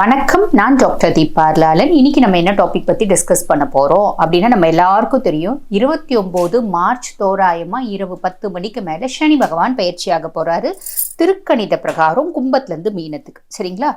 வணக்கம். நான் டாக்டர் தீபார்லாலன் இன்னைக்கு நம்ம என்ன டாபிக் பத்தி டிஸ்கஸ் பண்ண போறோம்? அப்படின்னா நம்ம எல்லாருக்கும் தெரியும். இருபத்தி ஒம்பது மார்ச் தோராயமா இரவு பத்து மணிக்கு மேல சனி பகவான் பயிற்சியாக போறாரு. திருக்கணித பிரகாரம் கும்பத்துல இருந்து மீனத்துக்கு. சரிங்களா?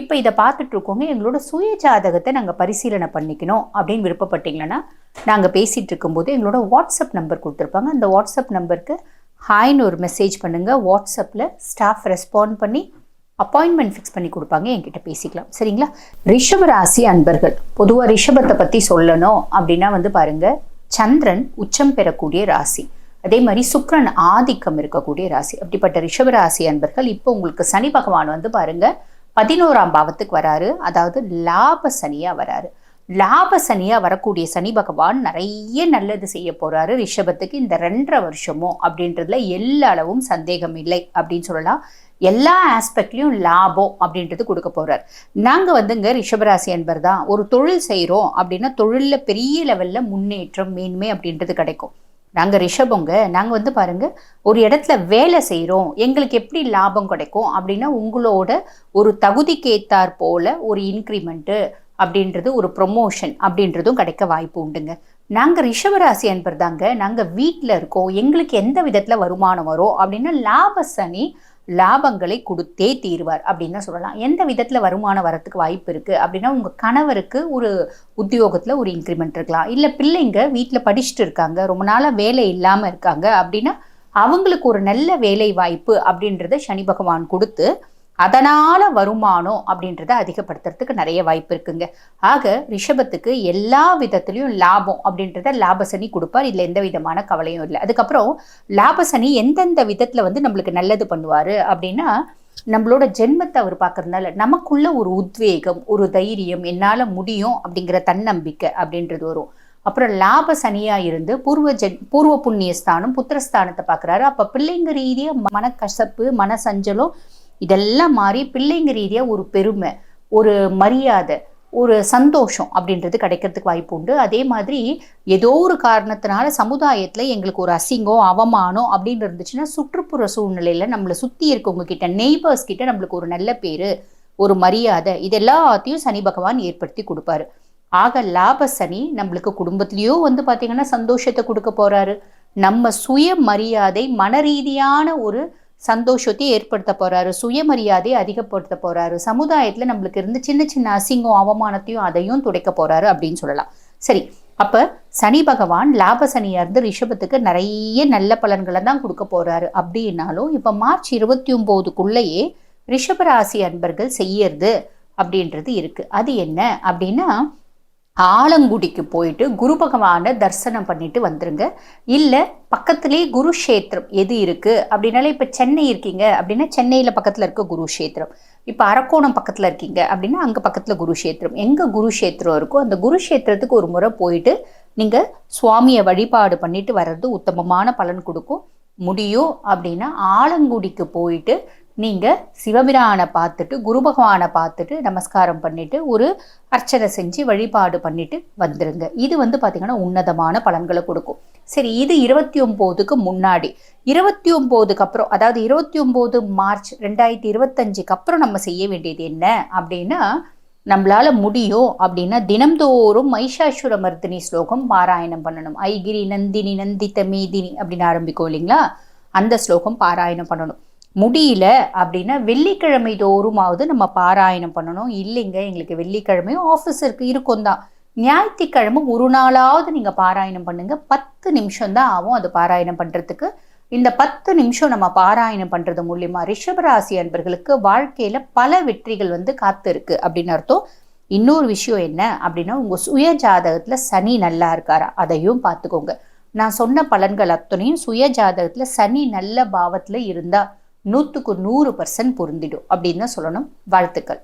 இப்போ இதை பார்த்துட்டு இருக்கோங்க எங்களோட சுய ஜாதகத்தை நாங்கள் பரிசீலனை பண்ணிக்கணும் அப்படின்னு விருப்பப்பட்டீங்கன்னா நாங்கள் பேசிகிட்டு இருக்கும்போது எங்களோட வாட்ஸ்அப் நம்பர் கொடுத்துருப்பாங்க. அந்த வாட்ஸ்அப் நம்பருக்கு ஹாய்னு ஒரு மெசேஜ் பண்ணுங்கள் வாட்ஸ்அப்பில் ஸ்டாஃப் ரெஸ்பாண்ட் பண்ணி அப்பாயின்மெண்ட் ஃபிக்ஸ் பண்ணி கொடுப்பாங்க. என்கிட்ட பேசிக்கலாம். சரிங்களா? ரிஷப ராசி அன்பர்கள் பொதுவாக ரிஷபத்தை பற்றி சொல்லணும் அப்படின்னா வந்து பாருங்க சந்திரன் உச்சம் பெறக்கூடிய ராசி. அதே மாதிரி சுக்ரன் ஆதிக்கம் இருக்கக்கூடிய ராசி. அப்படிப்பட்ட ரிஷபராசி அன்பர்கள் இப்போ உங்களுக்கு சனி பகவான் வந்து பாருங்கள் பதினோராம் பாவத்துக்கு வராரு. அதாவது லாப சனியாக வராரு. லாப சனியாக வரக்கூடிய சனி பகவான் நிறைய நல்லது செய்ய போகிறாரு ரிஷபத்துக்கு இந்த ரெண்டரை வருஷமோ அப்படின்றதுல எல்லா அளவும் சந்தேகம் இல்லை அப்படின்னு சொல்லலாம். எல்லா ஆஸ்பெக்ட்லேயும் லாபம் அப்படின்றது கொடுக்க போகிறார் நாங்கள் வந்துங்க ரிஷபராசி என்பர் தான் ஒரு தொழில் செய்கிறோம் அப்படின்னா தொழிலில் பெரிய லெவலில் முன்னேற்றம் மேன்மை அப்படின்றது கிடைக்கும். நாங்கள் ரிஷபங்க நாங்கள் வந்து பாருங்க ஒரு இடத்துல வேலை செய்கிறோம் எங்களுக்கு எப்படி லாபம் கிடைக்கும் அப்படின்னா உங்களோட ஒரு தகுதிக்கு ஏத்தாற் போல ஒரு இன்க்ரிமெண்ட்டு அப்படின்றது ஒரு ப்ரொமோஷன் அப்படின்றதும் கிடைக்க வாய்ப்பு உண்டுங்க. நாங்கள் ரிஷபராசி அன்பர் தாங்க நாங்கள் வீட்டில் இருக்கோம் எங்களுக்கு எந்த விதத்தில் வருமானம் வரும் அப்படின்னா லாப சனி லாபங்களை கொடுத்தே தீர்வார் அப்படின்னு தான் சொல்லலாம். எந்த விதத்தில் வருமானம் வரத்துக்கு வாய்ப்பு இருக்குது அப்படின்னா உங்கள் கணவருக்கு ஒரு உத்தியோகத்தில் ஒரு இன்க்ரிமெண்ட் இருக்கலாம். இல்லை பிள்ளைங்க வீட்டில் படிச்சுட்டு இருக்காங்க ரொம்ப நாளாக வேலை இல்லாமல் இருக்காங்க அப்படின்னா அவங்களுக்கு ஒரு நல்ல வேலை வாய்ப்பு அப்படின்றத சனி பகவான் கொடுத்து அதனால் வருமானம் அப்படின்றத அதிகப்படுத்துறதுக்கு நிறைய வாய்ப்பு இருக்குங்க. ஆக ரிஷபத்துக்கு எல்லா விதத்துலேயும் லாபம் அப்படின்றத லாபசனி கொடுப்பார். இதில் எந்த விதமான கவலையும் இல்லை. அதுக்கப்புறம் லாபசனி எந்தெந்த விதத்தில் வந்து நம்மளுக்கு நல்லது பண்ணுவார் அப்படின்னா நம்மளோட ஜென்மத்தை அவர் பார்க்கறதுனால நமக்குள்ள ஒரு உத்வேகம் ஒரு தைரியம் என்னால் முடியும் அப்படிங்கிற தன்னம்பிக்கை அப்படின்றது வரும். அப்புறம் லாப சனியாக இருந்து பூர்வ ஜென் பூர்வ புண்ணிய ஸ்தானம் புத்திரஸ்தானத்தை பார்க்குறாரு. அப்போ பிள்ளைங்க ரீதியாக மனக்கசப்பு மனசஞ்சலம் இதெல்லாம் மாறி பிள்ளைங்க ரீதியாக ஒரு பெருமை ஒரு மரியாதை ஒரு சந்தோஷம் அப்படின்றது கிடைக்கிறதுக்கு வாய்ப்பு உண்டு. அதே மாதிரி ஏதோ ஒரு காரணத்தினால சமுதாயத்தில் எங்களுக்கு ஒரு அசிங்கம் அவமானம் அப்படின்னு இருந்துச்சுன்னா சுற்றுப்புற சூழ்நிலையில் நம்மளை சுற்றி இருக்கவங்க கிட்ட நெய்பர்ஸ் கிட்ட நம்மளுக்கு ஒரு நல்ல பேர் ஒரு மரியாதை இது எல்லாத்தையும் சனி பகவான் ஏற்படுத்தி கொடுப்பாரு. ஆக லாப சனி நம்மளுக்கு குடும்பத்திலேயோ வந்து பார்த்தீங்கன்னா சந்தோஷத்தை கொடுக்க போறாரு. நம்ம சுய மரியாதை மன ரீதியான ஒரு சந்தோஷத்தை ஏற்படுத்த போகிறாரு சுயமரியாதையை அதிகப்படுத்த போகிறாரு சமுதாயத்தில் நம்மளுக்கு இருந்து சின்ன சின்ன அசிங்கம் அவமானத்தையும் அதையும் துடைக்க போகிறாரு அப்படின்னு சொல்லலாம். சரி அப்போ சனி பகவான் லாப சனியாக இருந்து ரிஷபத்துக்கு நிறைய நல்ல பலன்களை தான் கொடுக்க போகிறாரு அப்படின்னாலும் இப்போ மார்ச் இருபத்தி ஒம்போதுக்குள்ளேயே ரிஷபராசி அன்பர்கள் செய்யறது அப்படின்றது இருக்குது அது என்ன அப்படின்னா ஆலங்குடிக்கு போயிட்டு குரு பகவானை தரிசனம் பண்ணிட்டு வந்துருங்க. இல்லை பக்கத்துலேயே குருஷேத்திரம் எது இருக்குது அப்படின்னாலே இப்போ சென்னை இருக்கீங்க அப்படின்னா சென்னையில் பக்கத்தில் இருக்க குருஷேத்திரம் இப்போ அரக்கோணம் பக்கத்தில் இருக்கீங்க அப்படின்னா அங்கே பக்கத்தில் குருஷேத்திரம் எங்கே குருஷேத்திரம் இருக்கோ அந்த குருஷேத்திரத்துக்கு ஒரு முறை போயிட்டு நீங்கள் சுவாமியை வழிபாடு பண்ணிட்டு வர்றது உத்தமமான பலன் கொடுக்கும். முடியும் அப்படின்னா ஆலங்குடிக்கு போயிட்டு நீங்கள் சிவபிரானை பார்த்துட்டு குரு பகவானை பார்த்துட்டு நமஸ்காரம் பண்ணிவிட்டு ஒரு அர்ச்சனை செஞ்சு வழிபாடு பண்ணிவிட்டு வந்துடுங்க இது வந்து பார்த்திங்கன்னா உன்னதமான பலன்களை கொடுக்கும். சரி இது இருபத்தி ஒம்போதுக்கு முன்னாடி. இருபத்தி ஒம்போதுக்கு அப்புறம் அதாவது இருபத்தி ஒம்போது மார்ச் ரெண்டாயிரத்தி இருபத்தஞ்சுக்கு அப்புறம் நம்ம செய்ய வேண்டியது என்ன அப்படின்னா நம்மளால முடியும் அப்படின்னா தினம்தோறும் மைஷாசுர மர்தினி ஸ்லோகம் பாராயணம் பண்ணணும். ஐகிரி நந்தினி நந்தித்த மேதினி அப்படின்னு ஆரம்பிக்கும் இல்லைங்களா? அந்த ஸ்லோகம் பாராயணம் பண்ணணும். முடியல அப்படின்னா வெள்ளிக்கிழமை தோறுமாவது நம்ம பாராயணம் பண்ணணும். இல்லைங்க எங்களுக்கு வெள்ளிக்கிழமையும் ஆஃபீஸ் இருக்கு இருக்கும் தான். ஞாயிற்றுக்கிழமை ஒரு நாளாவது நீங்கள் பாராயணம் பண்ணுங்க. பத்து நிமிஷம் தான் ஆகும் அது பாராயணம் பண்ணுறதுக்கு இந்த பத்து நிமிஷம் நம்ம பாராயணம் பண்ணுறது மூலியமா ரிஷபராசி அன்பர்களுக்கு வாழ்க்கையில் பல வெற்றிகள் வந்து காத்து இருக்கு அப்படின்னு அர்த்தம். இன்னொரு விஷயம் என்ன அப்படின்னா உங்கள் சுய ஜாதகத்தில் சனி நல்லா இருக்காரா? அதையும் பார்த்துக்கோங்க. நான் சொன்ன பலன்கள் அத்தனையும் சுய ஜாதகத்தில் சனி நல்ல பாவத்தில் இருந்தால் நூற்றுக்கு நூறு பர்சன்ட் பொருந்திடும். அப்படின்னு தான் சொல்லணும். வாழ்த்துக்கள்.